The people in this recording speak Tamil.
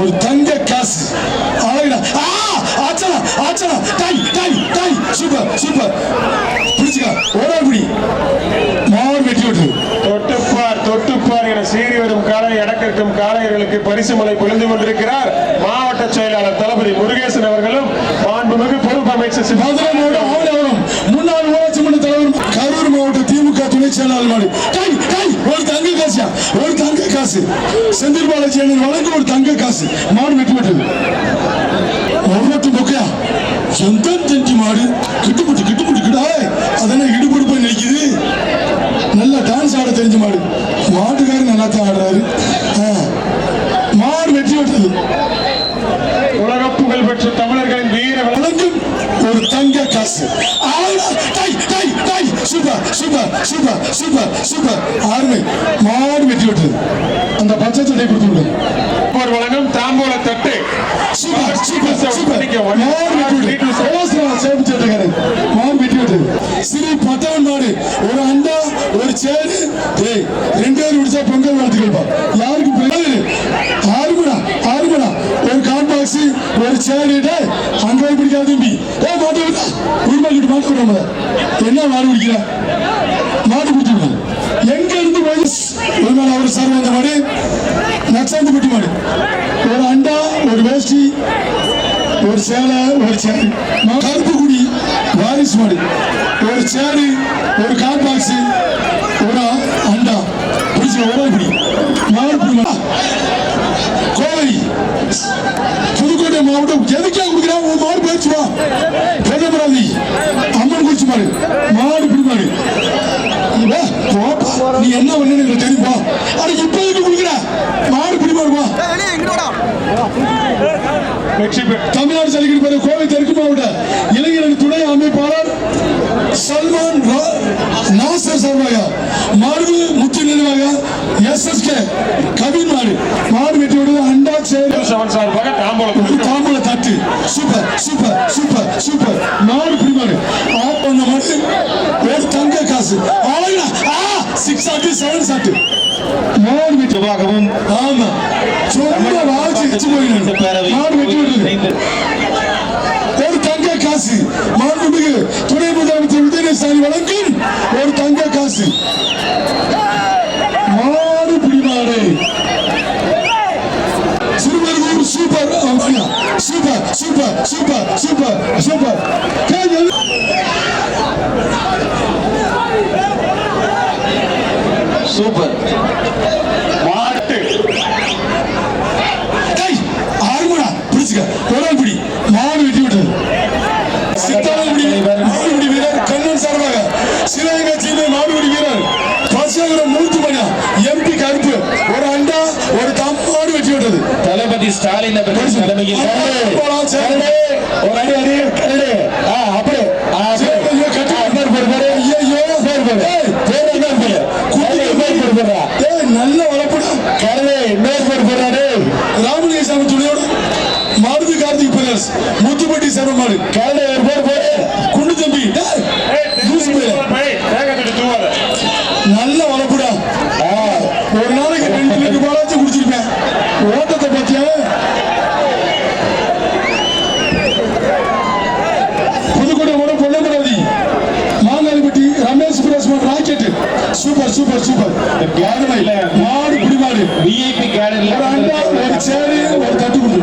ஒரு தங்க காசு. அழகுடா. ஆ ஆச்சனா ஆச்சனா டை டை டை. Super super. பிடிச்சுக்க ஓடாபடி மாவன் வெட்டி விட்டு தொட்டுப்பார் தொட்டுப்பார் என சீறி வரும் காலை அடக்கிருக்கும் காளையர்களுக்கு பரிசு மலை பொழிந்து கொண்டிருக்கிறார். மாவட்ட செயலாளர் தளபதி முருகேசன் அவர்களும் மாண்புமிகு பொறுப்பு அமைச்சர் திமுக மாடு ஒரு தங்க காசியா ஒரு தங்க காசு. செந்தில் பாலாஜி அண்ணன் வழங்க ஒரு தங்க காசு. மாடு வெட்டி விட்டது. ஒவ்வொரு பொக்கையா? எந்த தெஞ்சி மாடு? கிட்டுப்பட்டு கிட்டுப்பட்டு கிடா. அதெல்லாம் இடுபடு போய் நிற்குது நல்லா டான்ஸ் ஆட தெரிஞ்ச மாடு. மாட்டுக்காரர் நல்லா தான் ஆடுறாரு. ஆ. மாடு வெற்றி விட்டது. சூப்பர் ஆர்மை மாடு வெற்றி விட்டது அந்த பச்சை சட்டை கொடுத்து வழங்கும் தாம்பூல தட்டு. சூப்பர் சூப்பர் சூப்பர் மாடு வெற்றி சேப்பு சட்டைக்காரன் மாடு வெற்றி விட்டது ஸ்ரீ பட்டவன் மாடு. ஒரு அண்டா ஒரு சேரு ரெண்டு பேர் விடிச்சா பொங்கல் வாழ்த்துக்கள்ப்பா. யாருக்கு ஒரு சேரு டேய் அங்க போய் பிடிக்காத தம்பி ஏ மாட்டு உரிமை கிட்ட மாட்டு விடாம என்ன மாடு பிடிக்கிற? மாட்டு பிடிச்சி விடு எங்க இருந்து போய்? ஒரு நாள் அவர் சார் வந்த மாடு. நச்சாந்து பெட்டி மாடு. ஒரு அண்டா ஒரு வேஷ்டி ஒரு சேலை ஒரு சேரு கருப்பு குடி வாரிசு மாடு. ஒரு சேரு ஒரு கார் பாக்ஸ் ஒரு அண்டா பிடிச்ச ஒரே பிடி மாடு பிடி மாடு. கோவை புதுக்கோட்டை மாவட்டம் எதுக்கே கொடுக்குறான் உன் மாடு பேச்சு வா பெருமராதி அம்மன் குறிச்சி மாடு மாடு பிடி மாடு இல்ல, போப்பா. நீ என்ன பண்ணு எனக்கு தெரியுமா அட இப்ப எதுக்கு கொடுக்குற மாடு பிடி மாடு வா வெற்றி தமிழ்நாடு ஜல்லிக்கட்டு பேர கோவை தெற்கு மாவட்ட இளைஞரணி துணை அமைப்பாளர் சல்மான் ரா- நாசர் சர்வாயா மாடு முத்து நினைவாக எஸ் எஸ் கே கவின் மாடு. மாடு விடுவது அண்டா சேரு. சார்பாக தாம்பூல தட்டு. Super super super super. மாடு பிடிமாடு ஆப் பண்ண மாடு ஒரு தங்க காசு. அழகா ஆ சிக்ஸ் ஆட்டு செவன் சாட்டு மாடு நிர்வாகமும் ஆமா. சும்மா வாசி வச்சு போயிடு பேரவை மாடு வெட்டி Neem het. தளபதி ஸ்டாலின் அவர்கள் தலைமையில். ஒரு அடி அடி கரடு ஏய், நல்ல வளர்ப்புடா கரடு பேர் பேர் பேர் ராமலிங்க சாமி துணையோடு மாருதி கார்த்திக் பிரதர்ஸ் முத்துப்பட்டி சர்வ மாடு கரடு பேர் பேர் குண்டு தம்பி நல்ல வளர்ப்புடா ஒரு நாளைக்கு ரெண்டு லிட்டர் பாலாச்சும் குடிச்சிருப்பேன் ஓட்டத்தை சூப்பர் சூப்பர். யாருமே இல்ல மாடு குடிமாடு விஐபி கேடர்ல ஒரு சேரு ஒரு தட்டு குண்டு